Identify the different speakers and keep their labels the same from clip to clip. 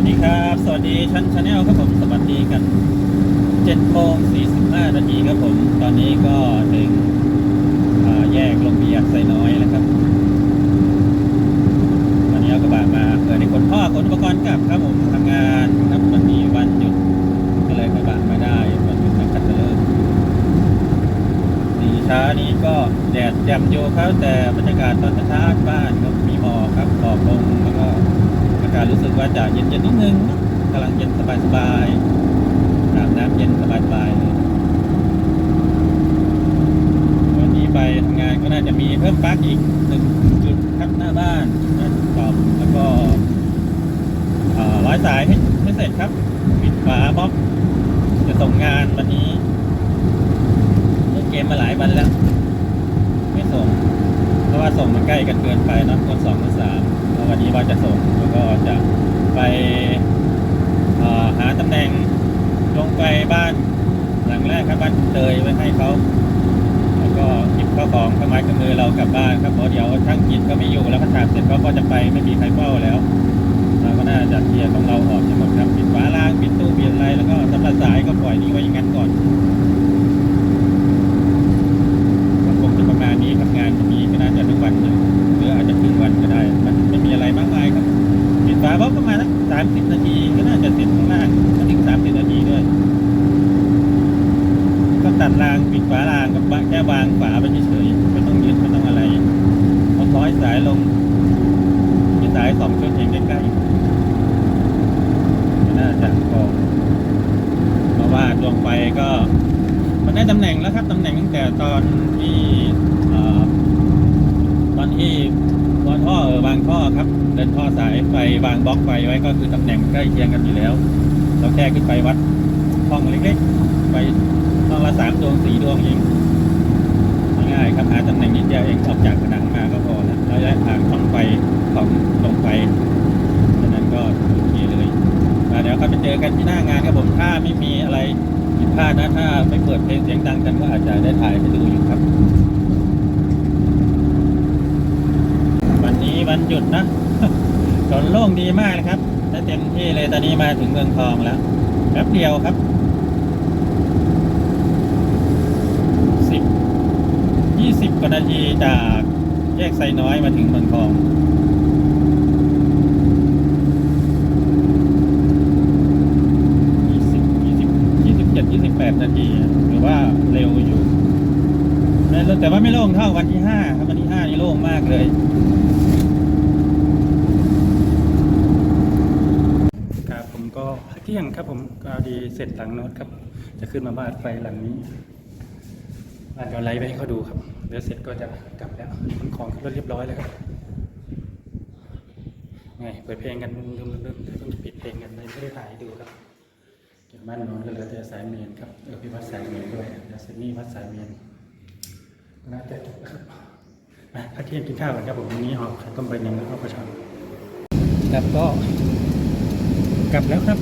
Speaker 1: วัสดีครับ สวัสดีชั้นชาแนลครับผมสวัสดีกัน7โมง45นาทีครับผม ตอนนี้ก็ถึงแยกลงเบียดไซน้อยแล้วครับวันนี้เอากระบะมาเพื่อในขนพ่อขนอุปกรณ์กลับครับผมทำงานครับวันนี้วันหยุดก็เลยกระบะไม่ได้วันหยุดนักขัตฤกษ์สีเช้านี้ก็แดดแจ่มอยู่ครับแต่บรรยากาศตอนเช้าบ้านก็มีหมอกครับหมอกลงแล้วก็ อากาศรู้สึกว่าจะเย็นๆนิดนึงนะกำลังเย็นสบายๆอาบน้ำเย็นสบายๆเลยวันนี้ไปทำงานก็น่าจะมีเพิ่มปลั๊กอีกหนึ่งจุดครับหน้าบ้านนะตอบแล้วก็ร้อยสายให้ให้เสร็จครับ ปิดฝาบล็อกจะส่งงานวันนี้เล่นเกมมาหลายวันแล้ว ไม่ส่ง เพราะว่าส่งมันใกล้กันเกินไปนะคนสองคนสาม ววันนี้ว่าจะส่งแล้วก็จะไปหาตำแหน่งลงไปบ้านหลังแรกครับบ้านเตยไว้ให้เขาแล้วก็เก็บข้าวของข้าวไม้กับมือเรากลับบ้านครับเพราะเดี๋ยวช่างกินก็ไม่อยู่แล้วก็ฉาบเสร็จเขาก็จะไปไม่มีใครเฝ้าแล้วเราก็น่าจะเคลียร์ของเราออกทั้งหมดครับปิดฝาล่างปิดตู้ปิดอะไรแล้วก็สำหรับสายก็ปล่อยนี้ไว้อย่างนั้นก่อน ก็คงจะประมาณนี้ครับงานวันนี้ก็น่าจะทุกวันอยู่หรืออาจจะครึ่งวันก็ได้ มันไม่มีอะไรมากมายครับปิดฝาบล็อกประมาณสักสามสิบนาทีก็น่าจะเสร็จข้างล่างไม่ถึงสามสิบนาทีด้วย ก็ตัดรางปิดฝารางกับแค่วางฝา ไปเฉยๆไม่ต้องยึดไม่ต้องอะไรเอาร้อยสายลงมีสายสองชุดเองใกล้ๆก็น่าจะพอเพราะว่าดวงไฟก็มันได้ตำแหน่งแล้วครับตำแหน่งตั้งแต่ตอนที่ตอนที่วางท่อเออวางท่อครับ เดินท่อสายไฟวางบล็อกไฟไว้ก็คือตำแหน่งใกล้เคียงกันอยู่แล้วเราแค่ขึ้นไปวัดห้องเล็กๆไปห้องละสามดวงสี่ดวงเอง ง่ายๆครับหาตำแหน่งนิดเดียวเองออกจากผนังมาก็พอแล้วระยะทางช่องไฟของลงไฟดังนั้นก็โอเคเลยมาเดี๋ยวก็ไปเจอกันที่หน้างานครับผมถ้าไม่มีอะไรผิดพลาดนะถ้าไม่เปิดเพลงเสียงดังกันก็อาจจะได้ถ่ายให้ดูอยู่ครับ วันนี้วันหยุดนะถนนโล่งดีมากนะครับได้เต็มที่เลยตอนนี้มาถึงเมืองทองแล้วแป๊บเดียวครับยี่สิบ กว่านาทีจากแยกไซน้อยมาถึงเมืองทองยี่สิบยี่สิบยี่สิบเจ็ดยี่สิบแปดนาทีหรือว่าเร็วอยู่แต่ว่าไม่โล่งเท่าวันที่ห้าครับ วันที่ห้านี่โล่งมากเลยครับผมก็พักเที่ยงครับผมก็ดีเสร็จหลังโน้ตครับ จะขึ้นมาบ้านไฟหลังนี้บ้านก็ไลฟ์ไปให้เขาดูครับ เดี๋ยวเสร็จก็จะกลับแล้วขนของขึ้นรถเรียบร้อยแล้วครับไงเปิดเพลงกันลืมลืมลืมต้องปิดเพลงกันเลยไม่ได้ถ่ายดูครับเก็บบ้านน้นก็เหลือแต่สายเมนครับเออพี่วัดสายเมนด้วยเดี๋ยวเซนนี่วัดสายเมนน่าจะจบแล้วครับมาพักเที่ยงกินข้าวกันครับผมวันนี้หอบไข่ต้มใบหนึ่งแล้วก็ปลาช่อนครับก็กลับแล้วครับ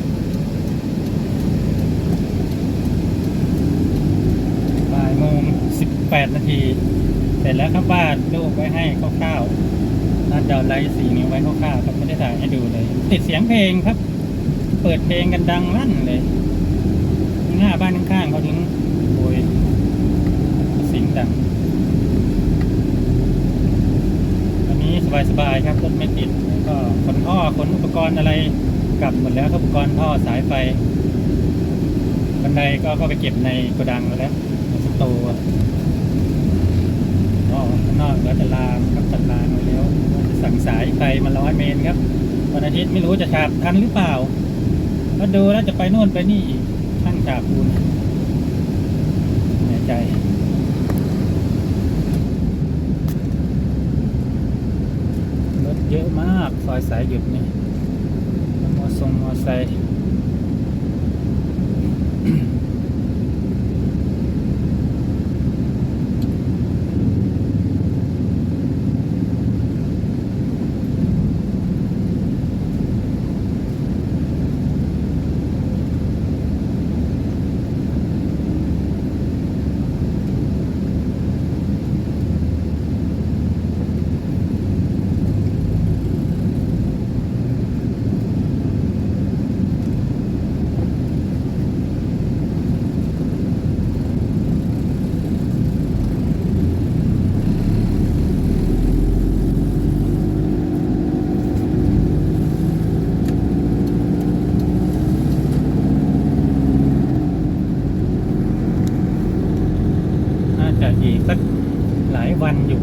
Speaker 1: 8 นาที เสร็จแล้วครับวาดรูปไว้ให้คร่าวๆน่าจะไลท์สีนี้ไว้คร่าวๆครับไม่ได้ถ่ายให้ดูเลย ติดเสียงเพลงครับ เปิดเพลงกันดังลั่นเลยหน้าบ้านข้างๆเขาถึงโวยเสียงดังวันนี้สบายๆครับรถไม่ติดแล้วก็ขนท่อขนอุปกรณ์อะไรกลับหมดแล้วอุปกรณ์ท่อสายไฟบันไดก็เข้าไปเก็บในโกดังแล้ว มาร้อยเมนครับวันอาทิตย์ไม่รู้จะฉาบทันหรือเปล่าก็ดูแล้วจะไปนู่นไปนี่อีกช่างฉาบปูนแน่ใจรถเยอะมากซอยสายหยุดนี่มอทรงมอไซค์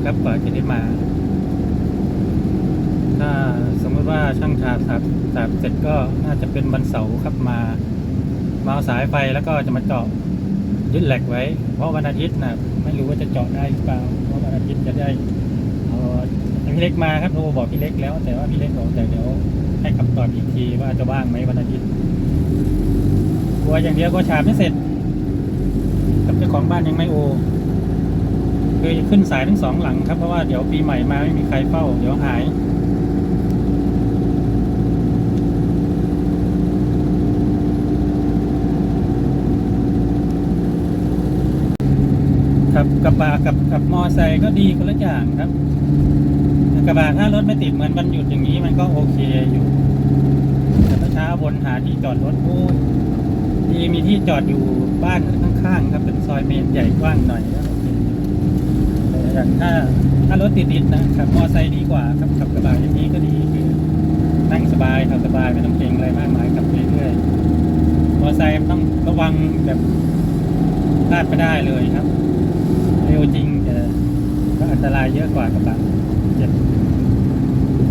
Speaker 1: ครับกว่าจะได้มา ถ้าสมมติว่าช่างฉาบฉาบฉาบเสร็จก็น่าจะเป็นวันเสาร์ครับมามาเอาสายไฟแล้วก็จะมาเจาะยึดแหลกไว้ เพราะวันอาทิตย์นะไม่รู้ว่าจะเจาะได้หรือเปล่าเพราะวันอาทิตย์จะได้เอาพี่เล็กมาครับโทรบอกพี่เล็กแล้ว แต่ว่าพี่เล็กบอกแต่เดี๋ยวให้คำตอบอีกทีว่าจะว่างไหมวันอาทิตย์กลัวอย่างเดียวก็ฉาบไม่เสร็จกับเจ้าของบ้านยังไม่โอ คือขึ้นสายทั้งสองหลังครับ เพราะว่าเดี๋ยวปีใหม่มาไม่มีใครเฝ้า เดี๋ยวหายครับกระบะกับกับมอไซค์ก็ดีคนละอย่างครับกระบะถ้ารถไม่ติดเหมือนวันหยุดอย่างนี้มันก็โอเคอยู่แต่เช้าวนหาที่จอดรถโอ้ยดีมีที่จอดอยู่บ้านข้างๆครับเป็นซอยเมนใหญ่กว้างหน่อย คแต่อย่างถ้าถ้ารถติดๆนะขับมอไซค์ดีกว่าครับขับกระบะอย่างนี้ก็ดีคือนั่งสบายขับสบายไม่ต้องเกรงอะไรมากมายขับเรื่อยๆมอไซค์ต้องระวังแบบพลาดไม่ได้เลยครับ เร็วจริงแต่ก็อันตรายเยอะกว่ากระบะเจ็บ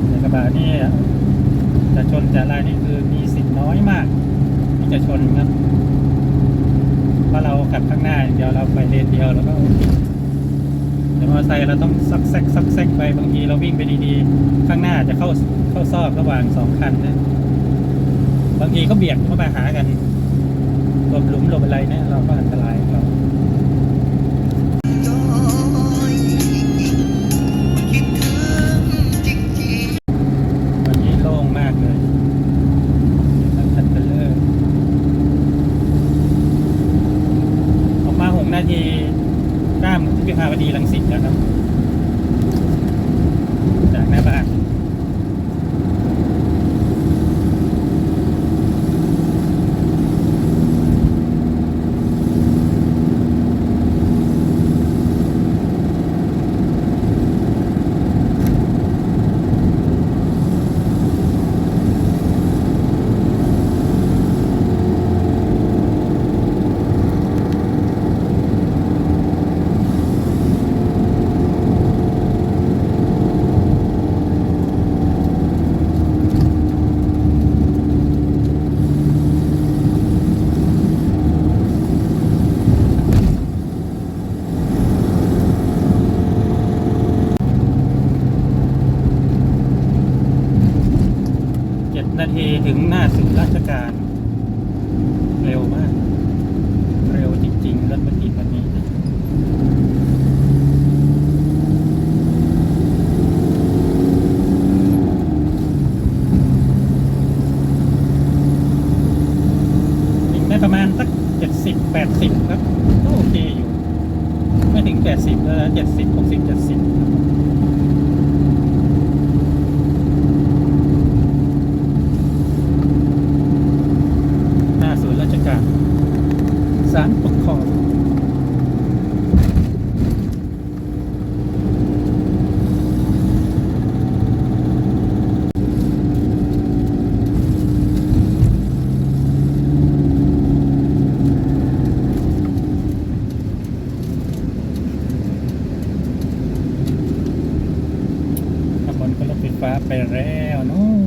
Speaker 1: แต่กระบะนี่จะชนจะอะไรนี่คือมีสิทธิ์น้อยมาก ที่จะชนครับเพราะเราขับข้างหน้าเดียวเราไปเลนเดียวแล้วก็ แต่มอเตอร์ไซค์เราต้องซักแซกซักแซกไปบางทีเราวิ่งไปดีๆ ข้างหน้าจะเข้าเข้าซอกระหว่างสองคันนะ บางทีเขาเบียดเข้ามาหากันหลบหลุมหลบอะไรเนี่ยเราก็อันตรายาวดีรังสิตแล้วครับจากหน้าบ้าน นาทีถึงหน้าศูนย์ราชการ เร็วมาก terreno,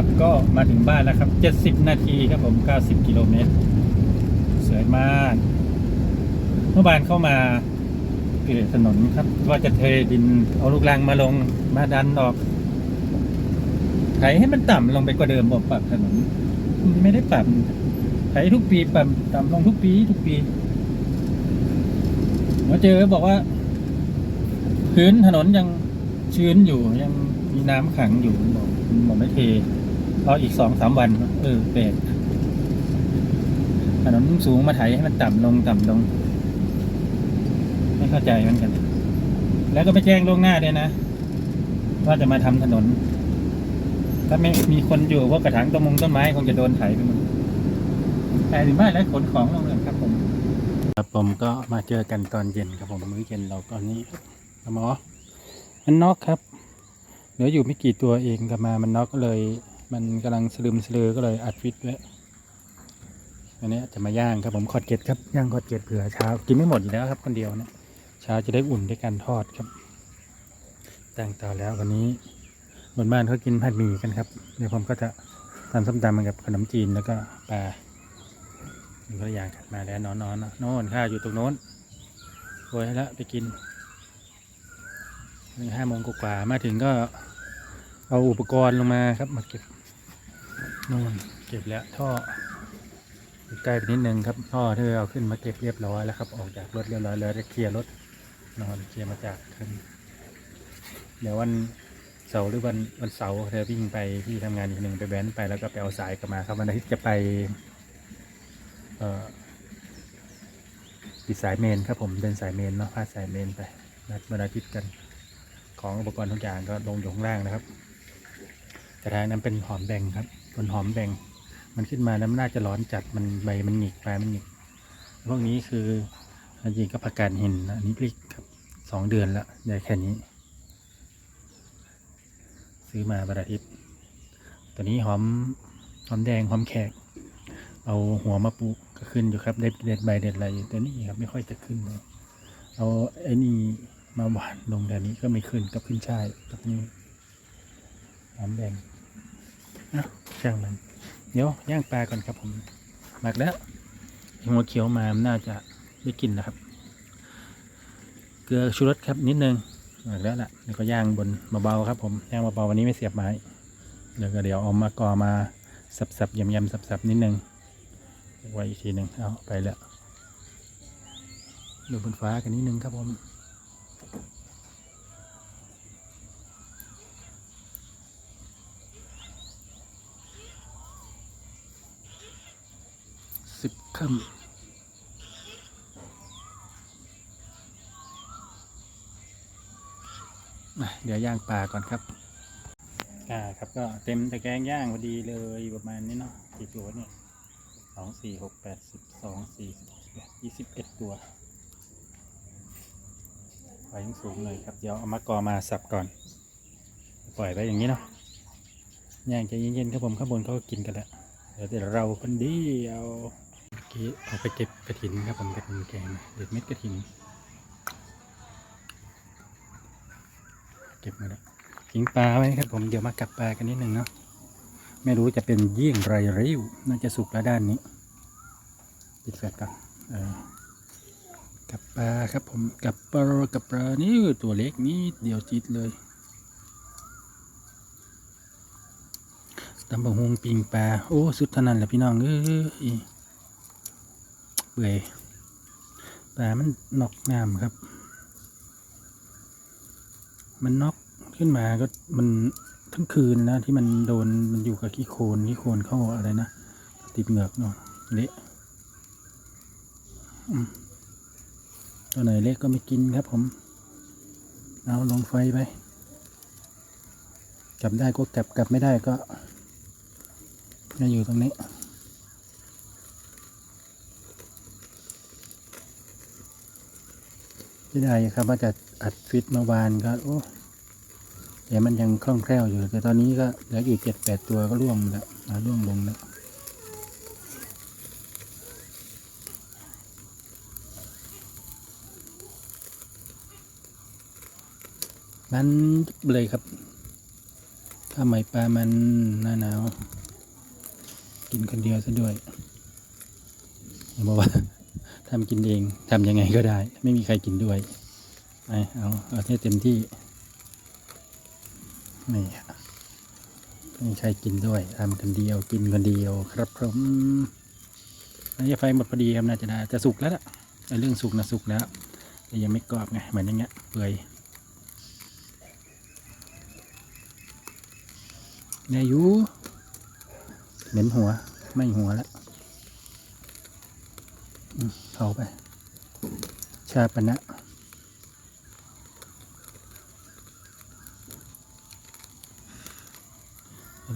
Speaker 1: ครับ ก็มาถึงบ้านแล้วครับ 70 นาทีครับผม 90 กิโลเมตรสวยมาก เมื่อวานเข้ามาเกลี่ยถนนครับ ว่าจะเทดินเอาลูกรังมาลงมาดันออกไถให้มันต่ำลงไปกว่าเดิมบอกปรับถนนไม่ได้ปรับไถทุกปีปรับต่ำลงทุกปีทุกปีมาเจอบอกว่า พื้นถนนยังชื้นอยู่ยังมีน้ำขังอยู่บอกบอกไม่เท รออีกสองสามวัน เออแปลกถนนสูงมาไถให้มันต่ำลงต่ำลง ไม่เข้าใจเหมือนกัน แล้วก็ไปแจ้งล่วงหน้าด้วยนะ ว่าจะมาทำถนน ถ้าไม่มีคนอยู่พวกกระถางต้นมงต้นไม้คงจะโดนไถไปหมดแต่ถึงบ้านแล้วขนของลงเลยครับผมครับผมก็มาเจอกันตอนเย็นครับผมมื้อเย็นเราตอนนี้หมอมันนอกครับ เหลืออยู่ไม่กี่ตัวเองกลับมามันนอกก็เลย มันกำลังสลืมสลือก็เลยอัดฟิตไว้อันนี้จะมาย่างครับผมคอดเกตครับย่างคอดเกตเผื่อเช้ากินไม่หมดอยู่แล้วครับคนเดียวนะเช้าจะได้อุ่นด้วยการทอดครับแตั้งเตาแล้ววันนี้บนบ้านเขากินผัดหมี่กันครับเดี๋ยวผมก็จะทำส้มตำกับขนมจีนแล้วก็ปลาเป็นตัวอย่างกันมาแล้วนอนๆนโน่นข้าวอยู่ตรงโน้นโวยแล้วไปกินนี่ห้าโมงกว่าๆมาถึงก็เอาอุปกรณ์ลงมาครับมาเก็บ นู่นเก็บแล้วท่อใกล้ไปนิดนึงครับท่อที่เอาขึ้นมาเก็บเรียบร้อยแล้วครับ ออกจากรถเรียบร้อยแล้วจะเคลียร์รถนอนเคลียร์มาจากขึ้นเดี๋ยววันเสาร์หรือวันวันเสาร์เธอวิ่งไปที่ทำงานอีกหนึ่งไปแว้นไปแล้วก็ไปเอาสายกลับมาครับวันอาทิตย์จะไปเอ่อติดสายเมนครับผมเดินสายเมนเนาะพาสายเมนไปนัดวันอาทิตย์กันของอุปกรณ์ทุกอย่างก็ลงอยู่ข้างล่างนะครับกระถางนั้นเป็นหอมแดงครับ ต้นหอมแดงมันขึ้นมาแล้วมันน่าจะร้อนจัดมันใบมันหงิกใบมันหงิกพวกนี้คือจริงก็ผักกาดหินอันนี้พริกครับสองเดือนละได้แค่นี้ ซื้อมาประทิตตัวนี้หอมหอมแดงหอมแขก เอาหัวมาปลูกก็ขึ้นอยู่ครับเด็ดเด็ดใบเด็ดอะไรแต่นี่ครับไม่ค่อยจะขึ้นเลยเอาไอ้นี่มาหวานลงแต่นี้ก็ไม่ขึ้นกับขึ้นช่ายกับนี่หอมแดง นะช่างมันเดี๋ยวย่างปลาก่อนครับผมหมักแล้วหัวเขียวมาน่าจะได้กินนะครับ เกลือชูรสครับนิดนึงหมักแล้วล่ะแล้วก็ย่างบนเบาๆครับ ผมย่างเบาๆวันนี้ไม่เสียบไม้เดี๋ยวก็เดี๋ยวเอามากอมาสับๆยำๆสับๆนิดนึงไว้อีกทีหนึ่งเอาไปแล้วดูบนฟ้ากันนิดนึงครับผม สิบ ค่ำเดี๋ยวย่างปลาก่อนครับ อ่าครับก็เต็มตะแกรงย่างพอดีเลยประมาณนี้เนาะกี่ตัวเนี่ยสองสี่หกแปดสิบสองสี่สิบยี่สิบเอ็ดตัวไฟยังสูงเลยครับ เดี๋ยวเอามากอมาสับก่อน ปล่อยไว้อย่างนี้เนาะย่างใจเย็นๆครับผมข้างบนเขาก็กินกันแล้ว เดี๋ยวเราคนเดียวเมื่อ กี้เอาไปเก็บกระถินครับผมกระถินแกงเด็ดเม็ดกระถิน เก็บมาแล้วทิ้งปลาไว้ครับผมเดี๋ยวมากัดปลากันนิดหนึ่งเนาะไม่รู้จะเป็นเยี่ยงไรริ้วน่าจะสุกแล้วด้านนี้ปิดแฟลชก่อนออกับปลาครับผมกับปลากับปลานี่ตัวเล็กนี่เดียวจิตเลยตำบักฮงปิงปลาโอ้สุดทนันแหละพี่น้องเอ้ยเปื่อยปลามันนอกน้ำครับ มันนอกขึ้นมาก็มันทั้งคืนนะที่มันโดนมันอยู่กับขี้โคลนขี้โคลนเข้าอะไรนะติดเหงือกเนาะเละตัวไหนเล็กก็ไม่กินครับผม เอาลงไฟไปกลับได้ก็กลับกลับไม่ได้ก็จะอยู่ตรงนี้ ไม่ได้ครับว่าจะอัดฟิตเมื่อวานก็โอ้เดี๋ยวมันยังคล่องแคล่วอยู่ แต่ตอนนี้ก็เหลืออยู่เจ็ดแปดตัวก็ร่วงแล้วร่วงลงแล้วนั้นเลยครับข้าวใหม่ปลามันหน้าหนาว กินคนเดียวซะด้วยบอกว่า ทำกินเองทำยังไงก็ได้ ไม่มีใครกินด้วยไปเอาเอาให้เต็มที่นี่ไม่มีใครกินด้วยทำคนเดียวกินคนเดียวครับผมอันนี้ไฟหมดพอดีครับน่าจะได้จะสุกแล้วล่ะเรื่องสุกนะสุกแล้วแต่ยังไม่กรอบไงเหมือนอย่างเงี้ยเปื่อยนายยูเหม็นหัวไม่หัวแล้ว เอาไป ชาปณะ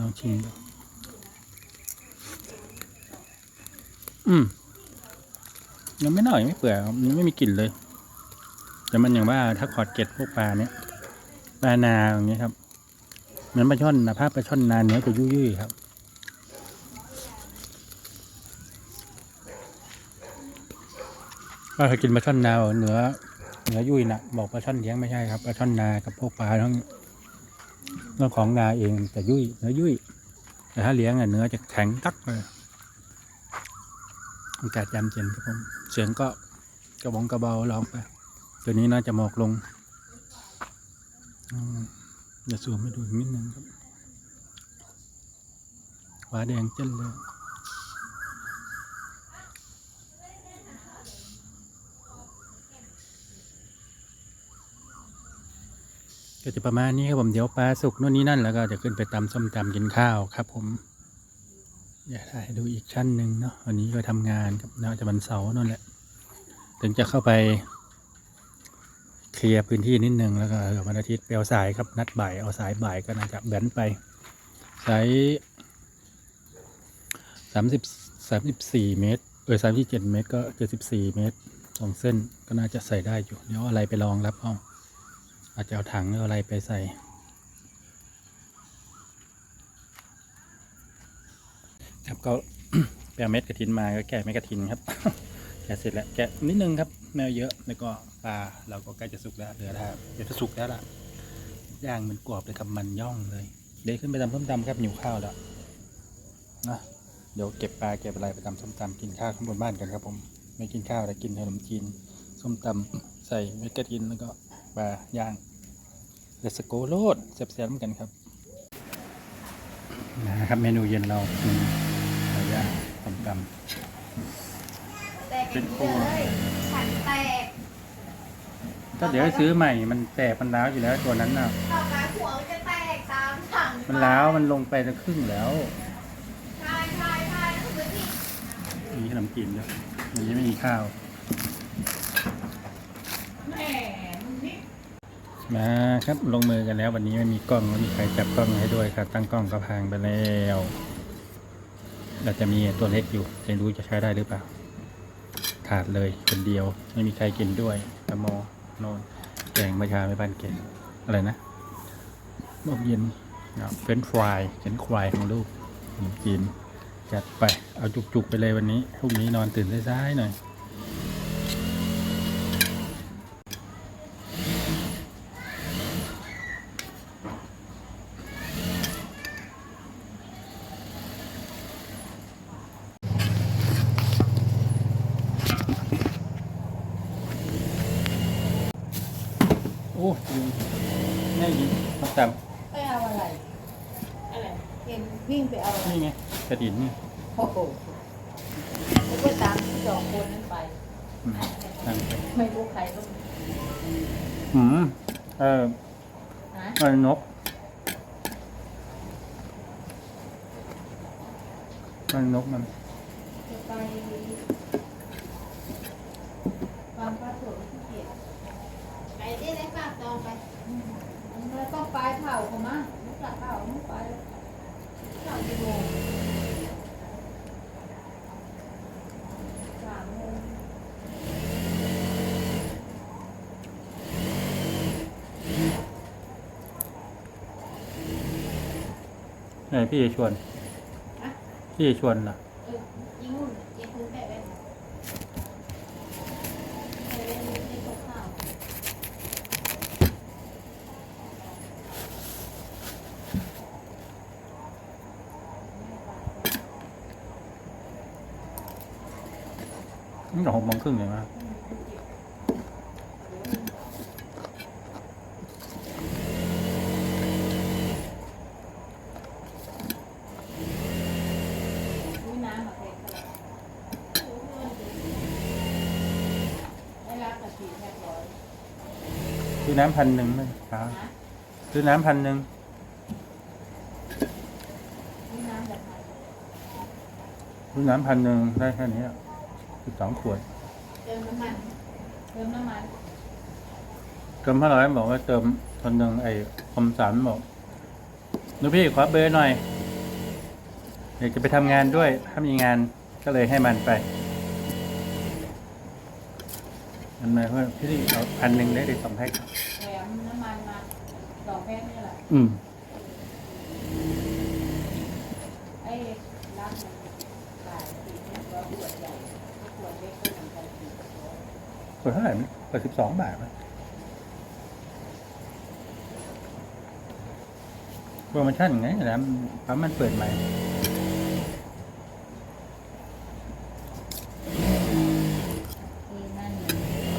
Speaker 1: ลองชิมดูอืมยังไม่หน่อยไม่เปื่อยยังไม่มีกลิ่นเลย แต่มันอย่างว่าถ้าขอดเก็ดพวกปลาเนี้ยปลานาอย่างเงี้ยครับเหมือนปลาช่อนนะภาพปลาช่อนนาเนื้อจะยุ่ยๆครับ ก็เคยกินปลาช่อนนาเนื้อเนื้อยุ่ยนะบอกปลาช่อนเลี้ยงไม่ใช่ครับปลาช่อนนากับพวกปลาทั้งเรื่องของนาเองแต่ยุ่ยเนื้อยุ่ยแต่ถ้าเลี้ยงอะเนื้อจะแข็งตักเลยอากาศยามเย็นครับผมเสียงก็กระบองกระเบาลองไปตัวนี้น่าจะหมอกลงอืมเดี๋ยวซูมให้ดูนิดนึงครับฟ้าแดงเจ้นเลย ก็จะประมาณนี้ครับผมเดี๋ยวปลาสุกนู่นนี่นั่นแล้วก็จะขึ้นไปตำส้มตำกินข้าวครับ ผมอยากถ่ายดูอีกชั้นหนึ่งเนาะวันนี้ก็ทำงานครับน่าจะวันเสาร์นั่นแหละ ถึงจะเข้าไป เคลียร์พื้นที่นิดนึงแล้วก็วันอาทิตย์ไปเอาสายครับนัดบ่ายเอาสายบ่ายก็น่าจะแบนไปสายสามสิบสามสิบสี่เมตรเออสามสิบเจ็ดเมตรก็เจ็ดสิบสี่เมตรสองเส้นก็น่าจะใส่ได้อยู่เดี๋ยวอาอะไรไปลองรับเอา อาจจะเอาถังหรืออะไรไปใส่ ครับก็ไปเอาเม็ดกระถินมาก็แกะเม็ดกระถินครับ แกะเสร็จแล้วแกะนิดนึงครับไม่เยอะแล้วก็ปลาเราก็ใกล้จะสุกแล้วเหลือถ้าเดี๋ยวจะสุกแล้วล่ะย่างมันกรอบเลยครับมันย่องเลย เดี๋ยวขึ้นไปทำส้มตำครับหิวข้าวแล้วนะเดี๋ยวเก็บปลาเก็บอะไรไปทำส้มตำกินข้าวข้างบนบ้านกันครับผมไม่กินข้าวแต่กินขนมจีนส้มตำใส่เม็ดกระถินแล้วก็ ปลาย่างเลสโกโลดแซ่บๆเหมือนกันครับนะครับเมนูเย็นเรามีปลาย่างต้มต
Speaker 2: แตกอย่างนี้เลยฉันแตกำ
Speaker 1: ก็เดี๋ยวให้ซื้อใหม่มันแตกมันร้าวอยู่แล้วตัวนั้นน่ะ
Speaker 2: ต่อไปหัวมันจะแตกตามถัง
Speaker 1: มันร้าวมันลงไปจะครึ่งแล้ว
Speaker 2: ใช่ใช่ใช่นั่นคือที่
Speaker 1: มีขนมจีนด้วยวันนี้ไม่มีข้าว
Speaker 2: แหมมึงนี่
Speaker 1: มาครับลงมือกันแล้ว วันนี้ไม่มีกล้องไม่มีใครจับกล้องให้ด้วยครับ ตั้งกล้องก็พังไปแล้วเราจะมีตัวเล็กอยู่จะรู้จะใช้ได้หรือเปล่า ขาดเลยคนเดียว ไม่มีใครกินด้วยตะโมโนนแกงมาชาไม่บ้านเก่งอะไรนะนมเย็นเฟรนฟรายเฟรนควายของลูกขนมจีนจัดไปเอาจุกๆไปเลยวันนี้พรุ่งนี้นอนตื่นสายๆหน่อย โอ้ยแม่ยินมาต
Speaker 2: ไปเอาอะไร อะไรเห็น วิ่งไปเอาำ
Speaker 1: นี่ไงกระดิ่นนี่
Speaker 2: โอ้โหผมก็ตามสองคนนั้นไป
Speaker 1: อืมนั่นไป
Speaker 2: ไม่รู้ใครก็
Speaker 1: อืมเออ
Speaker 2: ฮะ
Speaker 1: เออนกมันนกมัน
Speaker 2: จะไปบางพระสวนที่เกียรติไปได้เลยค่ะตองไปอืมแล้วก็ไปเผาเขามาไม่กลับเผาไม่ไปเผา
Speaker 1: ไหนพี่จะชวน พี่จะชวนเหรอ
Speaker 2: เออยิงหุ่นยิงพื้นแบบนั้นเออเล่นเล่นตกข้าว
Speaker 1: อ นี่หกโมงครึ่งเลยมั้ย
Speaker 2: อุ้ยน้ำมาเล้วได้รับกระสีแค่ร้อย
Speaker 1: ซื้อน้ำพันหนึ่งไหมครับซื้อน้ำพันหนึ่งซื้อน้ำพันหนึ่งได้แค่นี้ สิบสองขวด
Speaker 2: เติมน้ำมันเติมน้ำมัน
Speaker 1: เติมห้าร้อยบอกว่าเติมคนหนึ่งไอ้คมสันบอกนุพี่ขอเบอร์หน่อยอยากจะไปทำงานด้วยถ้ามีงานก็เลยให้มันไปมันมาว่าพี่นี่เอาพันหนึ่งได้เลยสองแพ็ค
Speaker 2: แถมน้ำมันมาสองแพ็คนี่แหละ
Speaker 1: อืม
Speaker 2: ไอ้ร้านมันขายสี่แพ็คร้อยขวดใหญ่ขวดเล็กก็เหมือนกันสี่ร้อย
Speaker 1: ขวดเท่าไหร่มันขวดสิบสองบาทมั้ยโปรโมชั่นไงนะปั๊มมันเปิดใหม่
Speaker 2: ที่นั่น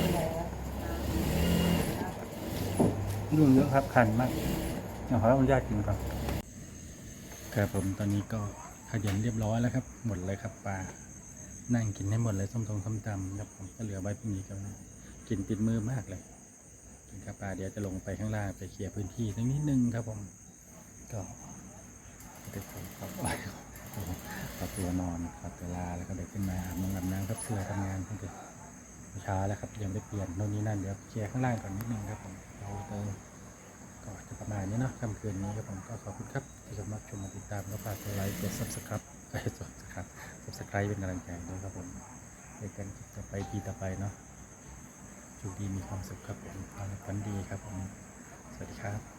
Speaker 2: อะไรวะน้ำ
Speaker 1: ยุ่งเยอะครับคันมากเดี๋ยวขออนุญาตกินก่อนครับผมตอนนี้ก็ขยันเรียบร้อยแล้วครับ หมดเลยครับปลา นั่งกินให้หมดเลยส้มตรงส้มตำครับผมก็เหลือไว้พรุ่งนี้ก็กินติดมือมากเลย กินกับปลาเดี๋ยวจะลงไปข้างล่างไปเคลียร์พื้นที่สักนิดนึงครับผม ก็เด็กผมขอขอตัวนอนขอตัวลาแล้วก็เด็กขึ้นมาอาบน้ำอาบน้ำครับเพื่อทำงานตั้งแต่เช้าแล้วครับยังไม่เปลี่ยนโน่นนี่นั่นเดี๋ยวเคลียร์ข้างล่างก่อนนิดนึงครับผมเราเติมก็จะประมาณนี้เนาะค่ำคืนนี้ครับผมก็ขอบคุณครับที่เข้ามาชมมาติดตามก็ฝากกดไลค์กดซับสไคร์ subscribe เอ้ย subscribe subscribe เป็นกำลังใจด้วยครับผมเดี๋ยวกันจะไปปีต่อไปเนาะโชคดีมีความสุขครับผมเอาละฝันดีครับผม สวัสดีครับ